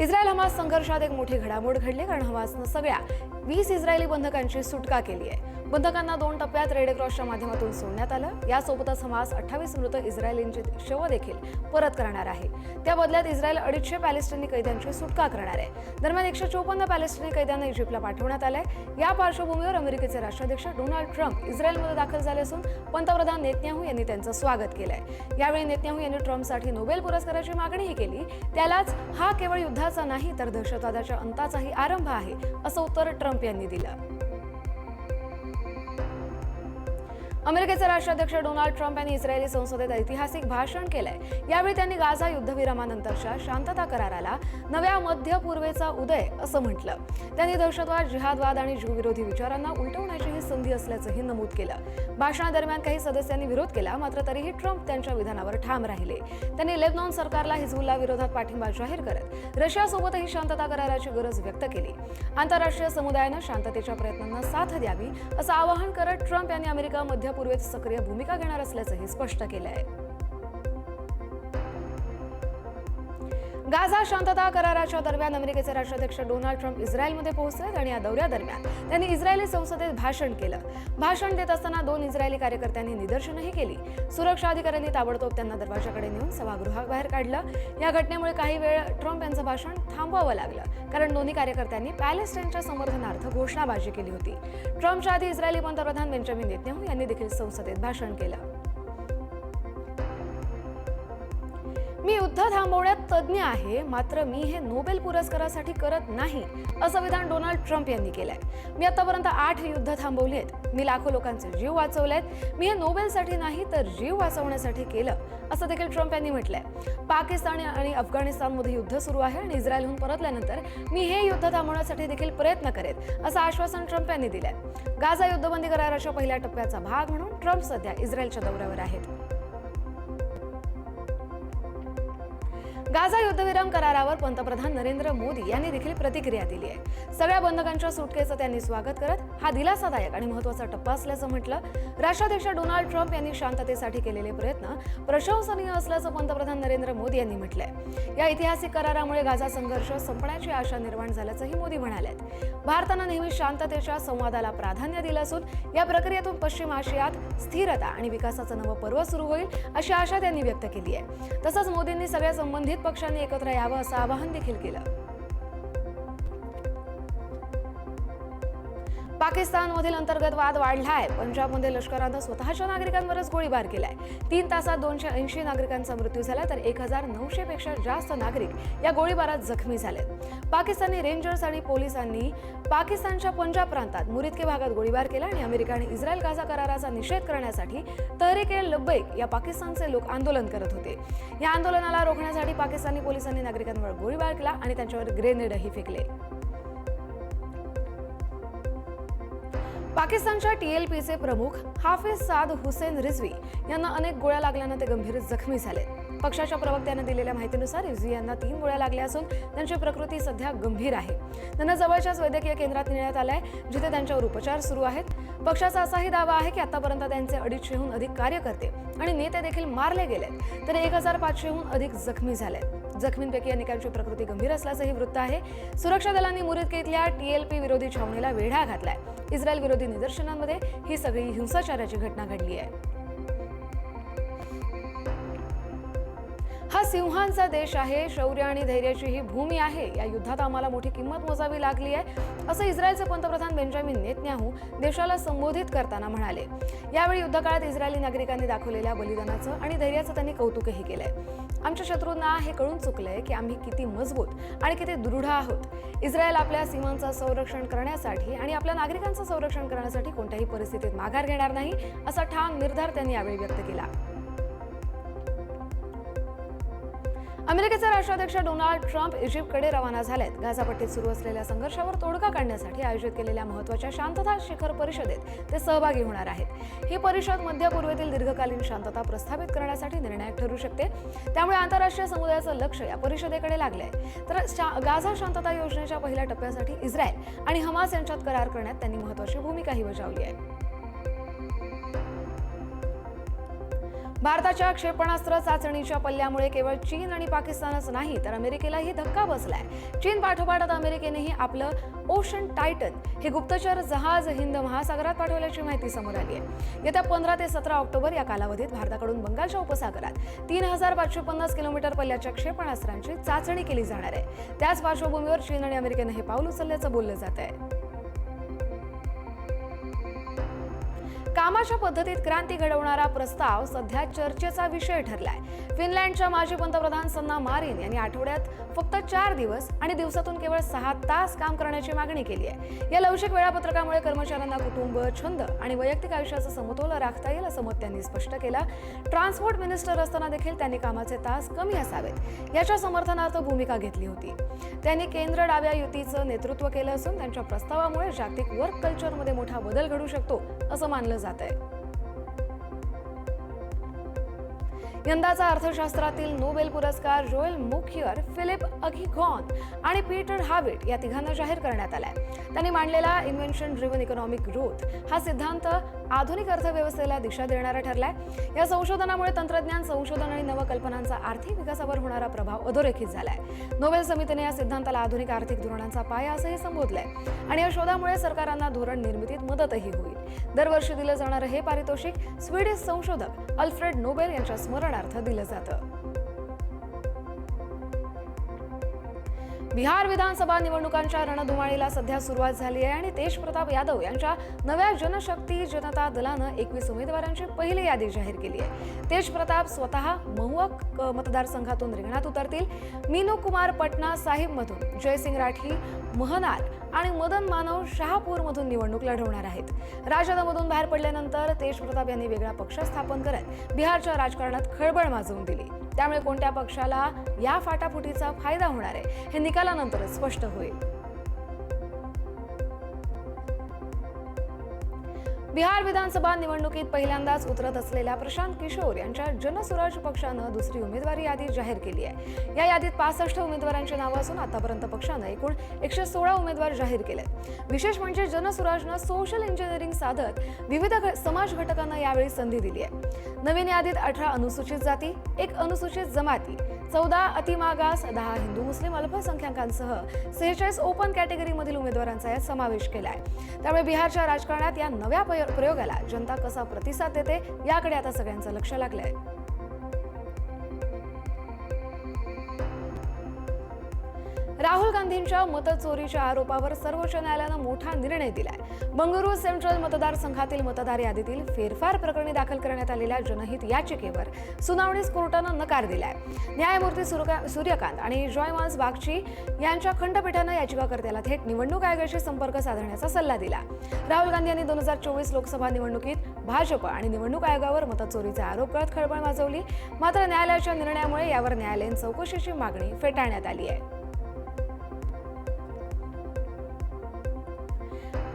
Israel Hamas संघर्षात एक मोठी घडामोड घडली कारण हमासनं सगळ्या वीस इस्रायली बंधकांची सुटका केली आहे. बंधकांना दोन टप्प्यात रेड क्रॉसच्या माध्यमातून सोडण्यात आलं. यासोबतच हमास अठ्ठावीस मृत इस्रायलींची शव देखील परत करणार आहे. त्या बदल्यात इस्रायल अडीचशे पॅलेस्टिनी कैद्यांची सुटका करणार आहे. दरम्यान एकशे चोपन्न पॅलेस्टिनी कैद्यांना इजिप्तला पाठवण्यात आलंय. या पार्श्वभूमीवर अमेरिकेचे राष्ट्राध्यक्ष डोनाल्ड ट्रम्प इस्रायलमध्ये दाखल झाले असून पंतप्रधान नेतन्याहू यांनी त्यांचं स्वागत केलंय. यावेळी नेतन्याहू यांनी ट्रम्पसाठी नोबेल पुरस्काराची मागणीही केली. त्यालाच हा केवळ युद्धाचा नाही तर दहशतवादाच्या अंताचाही आरंभ आहे असं उत्तर ट्रम्प यांनी दिलं. अमेरिकेचे राष्ट्राध्यक्ष डोनाल्ड ट्रम्प यांनी इस्रायली संसदेत ऐतिहासिक भाषण केलंय. यावेळी त्यांनी गाझा युद्धविरामानंतरच्या शांतता कराराला नव्या मध्य पूर्वेचा उदय असं म्हटलं. त्यांनी दहशतवाद जिहादवाद आणि जीवविरोधी विचारांना उलटवण्याची ही संधी असल्याचंही नमूद केलं. भाषणादरम्यान काही सदस्यांनी विरोध केला मात्र तरीही ट्रम्प त्यांच्या विधानावर ठाम राहिले. त्यांनी लेबनॉन सरकारला हिजबुल्ला विरोधात पाठिंबा जाहीर करत रशियासोबतही शांतता कराराची गरज व्यक्त केली. आंतरराष्ट्रीय समुदायानं शांततेच्या प्रयत्नांना साथ द्यावी असं आवाहन करत ट्रम्प यांनी अमेरिका मध्य पूर्वेत सक्रिय भूमिका घेणार असल्याचंही स्पष्ट केलं आहे गाझा शांतता कराराच्या दरम्यान अमेरिकेचे राष्ट्राध्यक्ष डोनाल्ड ट्रम्प इस्रायलमध्ये पोहोचले आणि या दौऱ्यादरम्यान त्यांनी इस्रायली संसदेत भाषण केलं. भाषण देत असताना दोन इस्रायली कार्यकर्त्यांनी निदर्शनही केली. सुरक्षा अधिकाऱ्यांनी ताबडतोब त्यांना दरवाजाकडे नेऊन सभागृहाबाहेर काढलं. या घटनेमुळे काही वेळ ट्रम्प यांचं भाषण थांबवावं लागलं. कारण दोन्ही कार्यकर्त्यांनी पॅलेस्टाईनच्या समर्थनार्थ घोषणाबाजी केली होती. ट्रम्पच्या आधी इस्रायली पंतप्रधान बेंजामिन नेतन्याहू यांनी देखील संसदेत भाषण केलं. मी युद्ध थांबवण्यात तज्ज्ञ आहे मात्र मी हे नोबेल पुरस्कारासाठी करत नाही असं विधान डोनाल्ड ट्रम्प यांनी केलंय. मी आतापर्यंत आठ युद्ध थांबवली आहेत. मी लाखो लोकांचे जीव वाचवलेत मी हे नोबेलसाठी नाही तर जीव वाचवण्यासाठी केलं असं देखील ट्रम्प यांनी म्हटलंय. पाकिस्तान आणि अफगाणिस्तानमध्ये युद्ध सुरू आहे आणि इस्रायलहून परतल्यानंतर मी हे युद्ध थांबवण्यासाठी देखील प्रयत्न करेन असं आश्वासन ट्रम्प यांनी दिलंय. गाझा युद्धबंदी कराराच्या पहिल्या टप्प्याचा भाग म्हणून ट्रम्प सध्या इस्रायलच्या दौऱ्यावर आहेत. गाझा युद्धविराम करारावर पंतप्रधान नरेंद्र मोदी यांनी देखील प्रतिक्रिया दिली आहे. सगळ्या बंधकांच्या सुटकेचं त्यांनी स्वागत करत हा दिलासादायक आणि महत्त्वाचा टप्पा असल्याचं म्हटलं. राष्ट्राध्यक्ष डोनाल्ड ट्रम्प यांनी शांततेसाठी केलेले प्रयत्न प्रशंसनीय असल्याचं पंतप्रधान नरेंद्र मोदी यांनी म्हटलंय. या ऐतिहासिक करारामुळे गाझा संघर्ष संपण्याची आशा निर्माण झाल्याचंही मोदी म्हणाले भारतानं नेहमी शांततेच्या संवादाला प्राधान्य दिलं असून या प्रक्रियेतून पश्चिम आशियात स्थिरता आणि विकासाचं नवं पर्व सुरू होईल अशी आशा त्यांनी व्यक्त केली आहे तसंच मोदींनी सगळ्या संबंधित पक्षांनी एकत्र यावं असं आवाहन देखील केलं. पाकिस्तानमधील अंतर्गत वाद वाढला आहे पंजाबमध्ये लष्करानं स्वतःच्या नागरिकांवरच गोळीबार केलाय. तीन तासात दोनशे ऐंशी नागरिकांचा मृत्यू झाला तर एक हजार नऊशे पेक्षा जास्त नागरिक या गोळीबारात जखमी झालेत. पाकिस्तानी रेंजर्स आणि पोलिसांनी पाकिस्तानच्या पंजाब प्रांतात मुरिदके भागात गोळीबार केला आणि अमेरिका आणि इस्रायल गाझा कराराचा निषेध करण्यासाठी तहरीक ए लब्बैक या पाकिस्तानचे लोक आंदोलन करत होते. या आंदोलनाला रोखण्यासाठी पाकिस्तानी पोलिसांनी नागरिकांवर गोळीबार केला आणि त्यांच्यावर ग्रेनेडही फेकले. पाकिस्तानच्या टीएलपीचे प्रमुख हाफिज साद हुसेन रिझवी यांना अनेक गोळ्या लागल्यानं ते गंभीर जखमी झाले. पक्षाच्या प्रवक्त्यानं दिलेल्या माहितीनुसार रिझवी यांना तीन गोळ्या लागल्या असून त्यांची प्रकृती सध्या गंभीर आहे. त्यांना जवळच्याच वैद्यकीय केंद्रात नेण्यात आलंय जिथे त्यांच्यावर उपचार सुरू आहेत. पक्षाचा असाही दावा आहे की आतापर्यंत त्यांचे अडीचशेहून अधिक कार्यकर्ते आणि नेते देखील मारले गेले तर एक हजार पाचशेहून अधिक जखमी झाले जखमींपैकी अनेकांची प्रकृती गंभीर असल्याचंही वृत्त आहे. सुरक्षा दलांनी मुरिदके इथल्या टीएलपी विरोधी छावणीला वेढा घातलाय. इस्रायल विरोधी निदर्शनांमध्ये ही सगळी हिंसाचाराची घटना घडली आहे. हा सिंहांचा देश आहे शौर्य आणि धैर्याची ही भूमी आहे. या युद्धात आम्हाला मोठी किंमत मोजावी लागली आहे असं इस्रायलचे पंतप्रधान बेंजामिन नेतन्याहू देशाला संबोधित करताना म्हणाले. यावेळी युद्धकाळात इस्रायली नागरिकांनी दाखवलेल्या बलिदानाचं आणि धैर्याचं त्यांनी कौतुकही केलंय. आमच्या शत्रूंना हे कळून चुकलंय की आम्ही किती मजबूत आणि किती दृढ आहोत. इस्रायल आपल्या सीमांचं संरक्षण करण्यासाठी आणि आपल्या नागरिकांचं संरक्षण करण्यासाठी कोणत्याही परिस्थितीत माघार घेणार नाही असा ठाम निर्धार त्यांनी यावेळी व्यक्त केला. अमेरिकेचे राष्ट्राध्यक्ष डोनाल्ड ट्रम्प इजिप्तकडे रवाना झालेत. गाझापट्टीत सुरू असलेल्या संघर्षावर तोडगा काढण्यासाठी आयोजित केलेल्या महत्त्वाच्या शांतता शिखर परिषदेत ते सहभागी होणार आहेत. ही परिषद मध्य पूर्वेतील दीर्घकालीन शांतता प्रस्थापित करण्यासाठी निर्णायक ठरू शकते. त्यामुळे आंतरराष्ट्रीय समुदायाचं लक्ष या परिषदेकडे लागलंय. तर शा- गाझा शांतता योजनेच्या पहिल्या टप्प्यासाठी इस्रायल आणि हमास यांच्यात करार करण्यात त्यांनी महत्वाची भूमिकाही बजावली आहे. भारताच्या क्षेपणास्त्र चाचणीच्या पल्ल्यामुळे केवळ चीन आणि पाकिस्तानच नाही तर अमेरिकेलाही धक्का बसलाय. चीन पाठोपाठ आता अमेरिकेनेही आपलं ओशन टायटन हे गुप्तचर जहाज हिंद महासागरात पाठवल्याची माहिती समोर आली आहे. येत्या पंधरा ते सतरा ऑक्टोबर या कालावधीत भारताकडून बंगालच्या उपसागरात तीन हजार पाचशे पन्नास किलोमीटर पल्ल्याच्या क्षेपणास्त्रांची चाचणी केली जाणार आहे. त्याच पार्श्वभूमीवर चीन आणि अमेरिकेनं हे पाऊल उचलल्याचं बोललं जात आहे कामाच्या पद्धतीत क्रांती घडवणारा प्रस्ताव सध्या चर्चेचा विषय ठरलाय. फिनलँडच्या माजी पंतप्रधान सन्ना मारिन यांनी आठवड्यात फक्त चार दिवस आणि दिवसातून केवळ सहा तास काम करण्याची मागणी केली आहे. या लवचिक वेळापत्रकामुळे कर्मचाऱ्यांना कुटुंब छंद आणि वैयक्तिक आयुष्याचं समतोल राखता येईल असं मत त्यांनी स्पष्ट केलं. ट्रान्सपोर्ट मिनिस्टर असताना देखील त्यांनी कामाचे तास कमी असावेत. याच्या समर्थनार्थ भूमिका घेतली होती. त्यांनी केंद्र डाव्या युतीचं नेतृत्व केलं असून त्यांच्या प्रस्तावामुळे जागतिक वर्क कल्चरमध्ये मोठा बदल घडू शकतो असं मानलं जात आहे यंदाचा अर्थशास्त्रातील नोबेल पुरस्कार जोएल मुखियर फिलिप अघिगॉन आणि पीटर हाविट या तिघांना जाहीर करण्यात आलाय. त्यांनी मांडलेला इन्व्हेन्शन ड्रिव्हन इकॉनॉमिक ग्रोथ हा सिद्धांत आधुनिक अर्थव्यवस्थेला दिशा देणारा ठरलाय. या संशोधनामुळे तंत्रज्ञान संशोधन आणि नवकल्पनांचा आर्थिक विकासावर होणारा प्रभाव अधोरेखित झालाय. नोबेल समितीने या सिद्धांताला आधुनिक आर्थिक धोरणांचा पाया असंही संबोधलंय आणि या शोधामुळे सरकारांना धोरण निर्मितीत मदतही होईल. दरवर्षी दिलं जाणारं हे पारितोषिक स्वीडिश संशोधक अल्फ्रेड नोबेल यांच्या स्मरण स्मरणार्थ दिलं जातं. बिहार विधानसभा निवडणुकांच्या रणधुमाळीला सध्या सुरुवात झाली आहे आणि तेज प्रताप यादव यांच्या नव्या जनशक्ती जनता दलानं एकवीस उमेदवारांची पहिली यादी जाहीर केली आहे. तेज प्रताप स्वतः महुआ मतदारसंघातून रिंगणात उतरतील. मीनू कुमार पटना साहिबमधून जयसिंग राठी महनार आणि मदन मानव शहापूरमधून निवडणूक लढवणार आहेत. राजदमधून बाहेर पडल्यानंतर तेज प्रताप यांनी वेगळा पक्ष स्थापन करत बिहारच्या राजकारणात खळबळ माजवून दिली. त्यामुळे कोणत्या पक्षाला या फाटाफुटीचा फायदा होणार आहे हे निकालानंतरच स्पष्ट होईल. बिहार विधानसभा निवडणुकीत पहिल्यांदाच उतरत असलेल्या प्रशांत किशोर यांच्या जनसुराज पक्षानं दुसरी उमेदवारी यादी जाहीर केली आहे. या यादीत पासष्ट उमेदवारांची नावं असून आतापर्यंत पक्षानं एकूण एकशे सोळा उमेदवार जाहीर केले विशेष म्हणजे जनसुराजनं सोशल इंजिनिअरिंग साधत विविध समाज घटकांना यावेळी संधी दिली आहे. नवीन यादीत अठरा अनुसूचित जाती एक अनुसूचित जमाती चौदा अतिमागास दहा हिंदू मुस्लिम अल्पसंख्याकांसह सेहेचाळीस ओपन कॅटेगरीमधील उमेदवारांचा यात समावेश केला आहे. त्यामुळे बिहारच्या राजकारणात या नव्या पय- प्रयोगाला जनता कसा प्रतिसाद देते याकडे आता सगळ्यांचं लक्ष लागलंय. राहुल गांधींच्या मतचोरीच्या आरोपावर सर्वोच्च न्यायालयानं मोठा निर्णय दिलाय. बंगळुरू सेंट्रल मतदारसंघातील मतदार यादीतील फेरफार प्रकरणी दाखल करण्यात आलेल्या जनहित याचिकेवर सुनावणीस कोर्टानं नकार दिलाय. न्यायमूर्ती सुरका- सूर्यकांत आणि जॉयमान्स बागची यांच्या खंडपीठानं याचिकाकर्त्याला थेट निवडणूक आयोगाशी संपर्क साधण्याचा सल्ला दिला. राहुल गांधी यांनी दोन हजार चोवीस लोकसभा निवडणुकीत भाजप आणि निवडणूक आयोगावर मतचोरीचा आरोप करत खळबळ माजवली. मात्र न्यायालयाच्या निर्णयामुळे यावर न्यायालयीन चौकशीची मागणी फेटाळण्यात आली आहे.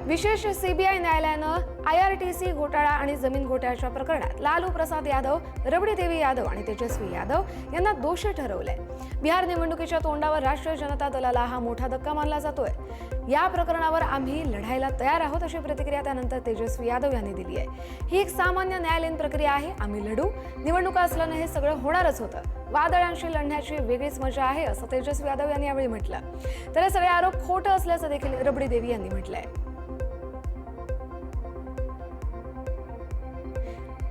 विशेष सीबीआय न्यायालयानं आय आर टी सी घोटाळा आणि जमीन घोटाळ्याच्या प्रकरणात लालू प्रसाद यादव रबडी देवी यादव आणि तेजस्वी यादव यांना दोषी ठरवलंय. बिहार निवडणुकीच्या तोंडावर राष्ट्रीय जनता दलाला हा मोठा धक्का मानला जातोय. या प्रकरणावर आम्ही लढायला तयार आहोत अशी प्रतिक्रिया त्यानंतर तेजस्वी यादव यांनी दिली आहे. ही एक सामान्य न्यायालयीन प्रक्रिया आहे. आम्ही लढू. निवडणुका असल्यानं हे सगळं होणारच होतं. वादळांशी लढण्याची वेगळीच मजा आहे असं तेजस्वी यादव यांनी यावेळी म्हटलं. तर हे सगळे आरोप खोटं असल्याचं देखील रबडी देवी यांनी म्हटलंय.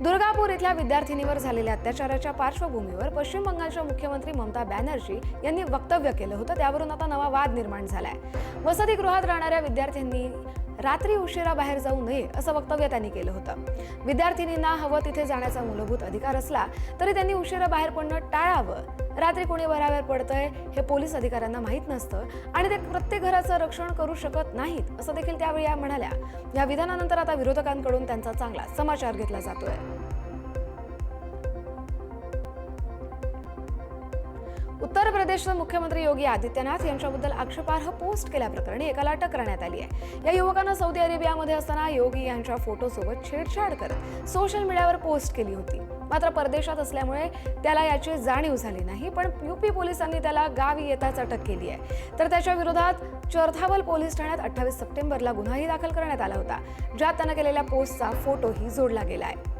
दुर्गापूर इथल्या विद्यार्थिनीवर झालेल्या अत्याचाराच्या पार्श्वभूमीवर पश्चिम बंगालच्या मुख्यमंत्री ममता बॅनर्जी यांनी वक्तव्य केलं होतं. त्यावरून आता नवा वाद निर्माण झालाय. वसतिगृहात राहणाऱ्या विद्यार्थ्यांनी रात्री उशिरा बाहेर जाऊ नये असं वक्तव्य त्यांनी केलं होतं. विद्यार्थिनींना हवं तिथे जाण्याचा मूलभूत अधिकार असला तरी त्यांनी उशिरा बाहेर पडणं टाळावं. रात्री कोणी बराबर पडतंय हे पोलीस अधिकाऱ्यांना माहीत नसतं आणि ते प्रत्येक घराचं रक्षण करू शकत नाहीत असं देखील त्यावेळी या म्हणाल्या. या विधानानंतर आता विरोधकांकडून त्यांचा चांगला समाचार घेतला जातोय. उत्तर प्रदेशचे मुख्यमंत्री योगी आदित्यनाथ यांच्याबद्दल आक्षेपार्ह पोस्ट केल्याप्रकरणी एकाला अटक करण्यात आली आहे. या युवकानं सौदी अरेबियामध्ये असताना योगी यांच्या फोटोसोबत छेडछाड करत सोशल मीडियावर पोस्ट केली होती. मात्र परदेशात असल्यामुळे त्याला याची जाणीव झाली नाही पण युपी पोलिसांनी त्याला गावी येताच अटक केली आहे. तर त्याच्या विरोधात चरथावल पोलीस ठाण्यात अठ्ठावीस सप्टेंबरला गुन्हाही दाखल करण्यात आला होता ज्यात त्यानं केलेल्या पोस्टचा फोटोही जोडला गेला आहे.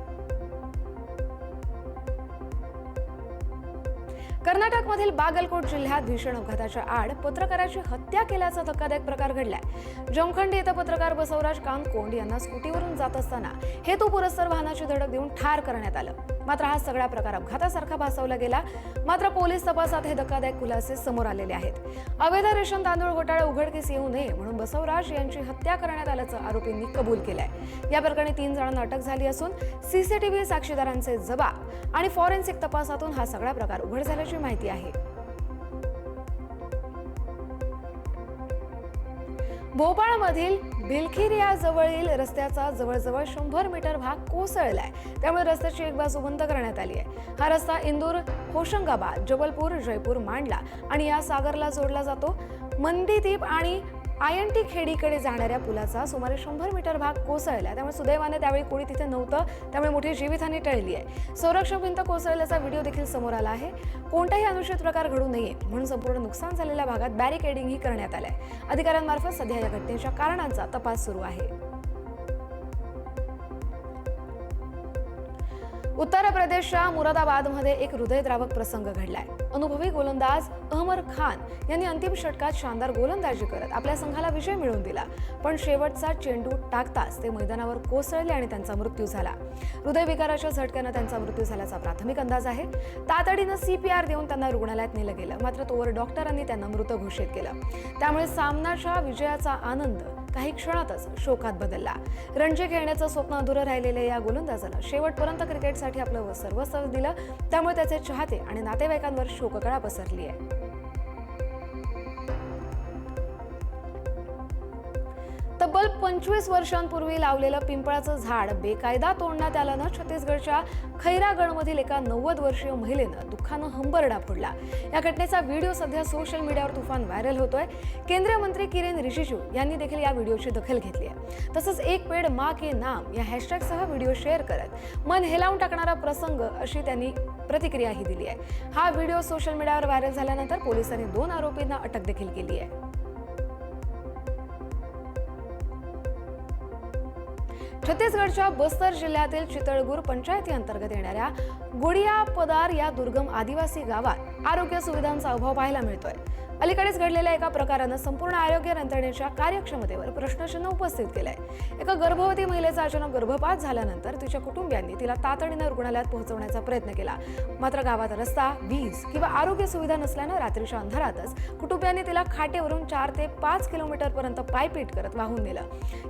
कर्नाटकमधील बागलकोट जिल्ह्यात भीषण अपघाताच्या आड पत्रकाराची हत्या केल्याचा धक्कादायक प्रकार घडलाय. जमखंडी इथं पत्रकार बसवराज कांतकोंड यांना स्कूटीवरून जात असताना हेतू पुरस्सर वाहनाची धडक देऊन ठार करण्यात आलं. मात्र हा सगळा प्रकार अपघातासारखा भासवला गेला. मात्र पोलीस तपासात हे धक्कादायक खुलासे समोर आलेले आहेत. अवैध रेशन तांदूळ घोटाळा उघडकीस येऊ नये म्हणून बसवराज यांची हत्या करण्यात आल्याचं आरोपींनी कबूल केलंय. या प्रकरणी तीन जणांना अटक झाली असून सीसीटीव्ही साक्षीदारांचे जबाब आणि फॉरेन्सिक तपासातून हा सगळा प्रकार उघड झाल्याची माहिती आहे. भोपाळमधील भिलखिरिया जवळील रस्त्याचा जवळजवळ शंभर मीटर भाग कोसळलाय. त्यामुळे रस्त्याची एक बाजू बंद करण्यात आली आहे. हा रस्ता इंदूर होशंगाबाद जबलपूर जयपूर मांडला आणि या सागरला जोडला जातो. मंदीदीप आणि आयएनटी खेडीकडे जाणाऱ्या पुलाचा सुमारे शंभर मीटर भाग कोसळला. त्यामुळे सुदैवाने त्यावेळी कोणी तिथे नव्हतं. त्यामुळे मोठी जीवितहानी टळली आहे. संरक्षक भिंत कोसळल्याचा व्हिडिओ देखील समोर आला आहे. कोणताही अनुचित प्रकार घडू नये म्हणून संपूर्ण नुकसान झालेल्या भागात बॅरिकेडिंगही करण्यात आलंय. अधिकाऱ्यांमार्फत सध्या या घटनेच्या कारणांचा तपास सुरू आहे. उत्तर प्रदेशच्या मुरादाबादमध्ये एक हृदयद्रावक प्रसंग घडलाय. अनुभवी गोलंदाज अहमर खान यांनी अंतिम षटकात शानदार गोलंदाजी करत आपल्या संघाला विजय मिळवून दिला. पण शेवटचा चेंडू टाकताच ते मैदानावर कोसळले आणि त्यांचा मृत्यू झाला. हृदयविकाराच्या झटक्यानं त्यांचा मृत्यू झाल्याचा प्राथमिक अंदाज आहे. तातडीनं सीपीआर देऊन त्यांना रुग्णालयात नेलं गेलं. मात्र तोवर डॉक्टरांनी त्यांना मृत घोषित केलं. त्यामुळे सामनाच्या विजयाचा आनंद काही क्षणातच शोकात बदलला. रणजी खेळण्याचं स्वप्न अधुरं राहिलेल्या या गोलंदाजानं शेवटपर्यंत क्रिकेटसाठी आपलं सर्वस्व दिलं त्यामुळे त्याचे चाहते आणि नातेवाईकांवर शोककळा पसरली आहे तब्बल पंचवीस वर्षांपूर्वी लावलेलं पिंपळाचं झाड बेकायदा तोडण्यात आल्यानं छत्तीसगडच्या खैरागडमधील एका नव्वद वर्षीय महिलेनं दुःखानं हंबरडा फोडला. या घटनेचा व्हिडिओ सध्या सोशल मीडियावर तुफान व्हायरल होतोय. केंद्रीय मंत्री किरेन रिजिजू यांनी देखील या व्हिडिओची दखल घेतली आहे. तसंच एक पेड मा के नाम या हॅशटॅगसह व्हिडिओ शेअर करत मन हेलावून टाकणारा प्रसंग अशी त्यांनी प्रतिक्रियाही दिली आहे. हा व्हिडिओ सोशल मीडियावर व्हायरल झाल्यानंतर पोलिसांनी दोन आरोपींना अटक देखील केली आहे. छत्तीसगडच्या बस्तर जिल्ह्यातील चितळगूर पंचायती अंतर्गत येणाऱ्या गुडिया पदार या दुर्गम आदिवासी गावात आरोग्य सुविधांचा अभाव पाहायला मिळतोय. अलीकडेच घडलेल्या एका प्रकारानं संपूर्ण आरोग्य यंत्रणेच्या कार्यक्षमतेवर प्रश्नचिन्ह उपस्थित केलंय. एका गर्भवती महिलेचा अचानक गर्भपात झाल्यानंतर तिच्या कुटुंबियांनी तिला तातडीनं रुग्णालयात पोहोचवण्याचा प्रयत्न केला. मात्र गावात रस्ता वीज किंवा आरोग्य सुविधा नसल्यानं रात्रीच्या अंधारातच कुटुंबियांनी तिला खाटेवरून चार ते पाच किलोमीटर पर्यंत पायपीट करत वाहून नेलं.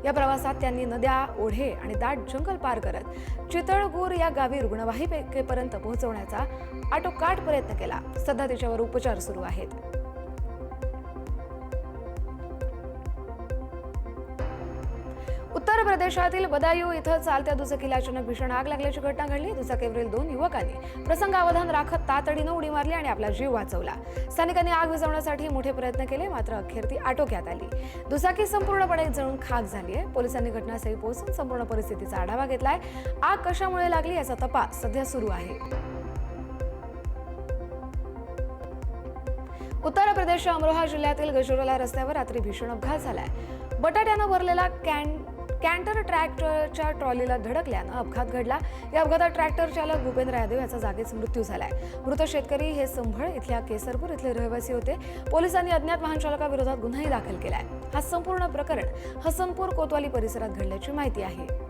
या प्रवासात त्यांनी नद्या ओढे आणि दाट जंगल पार करत चितळगूर या गावी रुग्णवाहिकेपर्यंत पोहोचवण्याचा आटोकाट प्रयत्न केला. सध्या तिच्यावर उपचार सुरू आहेत. उत्तर प्रदेशातील बदायू इथं चालत्या दुचाकीला अचानक भीषण आग लागल्याची घटना घडली. दुचाकीवरील दोन युवकांनी प्रसंगावधान राखत तातडीनं उडी मारली आणि आपला जीव वाचवला. स्थानिकांनी आग विझवण्यासाठी मोठे प्रयत्न केले मात्र अखेर ती आटोक्यात आली. दुचाकी संपूर्णपणे जळून खाक झाली आहे. पोलिसांनी घटनास्थळी पोहोचून संपूर्ण परिस्थितीचा आढावा घेतलाय. आग कशामुळे लागली याचा तपास सध्या सुरू आहे. उत्तर प्रदेश अमरोहा जिल्ह्यातील गजोरला रस्त्यावर रात्री भीषण अपघात झालाय. बटाट्यानं भरलेला कॅन कॅन्टर ट्रॅक्टरच्या ट्रॉलीला धडकल्यानं अपघात घडला. या अपघातात ट्रॅक्टर चालक भूपेंद्र यादव याचा जागीच मृत्यू झालाय. मृत शेतकरी हे संभळ इथल्या केसरपूर इथले रहिवासी होते. पोलिसांनी अज्ञात वाहन चालकाविरोधात गुन्हाही दाखल केलाय. हा संपूर्ण प्रकरण हसनपूर कोतवाली परिसरात घडल्याची माहिती आहे.